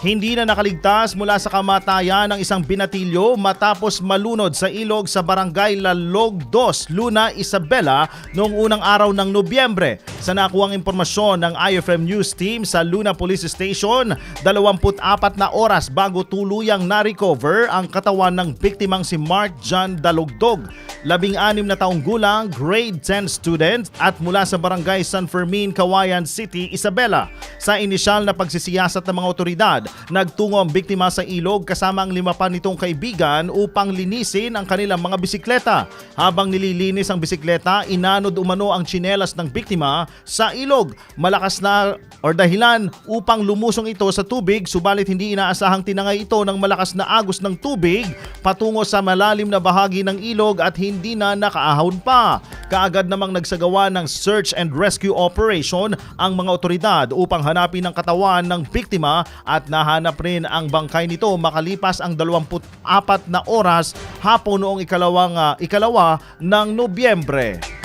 Hindi na nakaligtas mula sa kamatayan ng isang binatilyo matapos malunod sa ilog sa barangay Lalog 2, Luna, Isabela noong unang araw ng Nobyembre. Sa nakuwang impormasyon ng IFM News Team sa Luna Police Station, 24 na oras bago tuluyang na-recover ang katawan ng biktimang si Mark John Dalugdog, 16 na taong gulang, grade 10 student at mula sa barangay San Fermin, Kawayan City, Isabela. Sa inisyal na pagsisiyasat ng mga otoridad, nagtungo ang biktima sa ilog kasama ang lima pa nitong kaibigan upang linisin ang kanilang mga bisikleta. Habang nililinis ang bisikleta, inanod umano ang tsinelas ng biktima sa ilog. Malakas na or dahilan upang lumusong ito sa tubig subalit hindi inaasahang tinangay ito ng malakas na agos ng tubig patungo sa malalim na bahagi ng ilog at hindi na nakaahon pa. Kaagad namang nagsagawa ng search and rescue operation ang mga otoridad upang hanapin ang katawan ng biktima at nahanap rin ang bangkay nito makalipas ang 24 na oras hapon noong ikalawang, ah, ikalawa ng Nobyembre.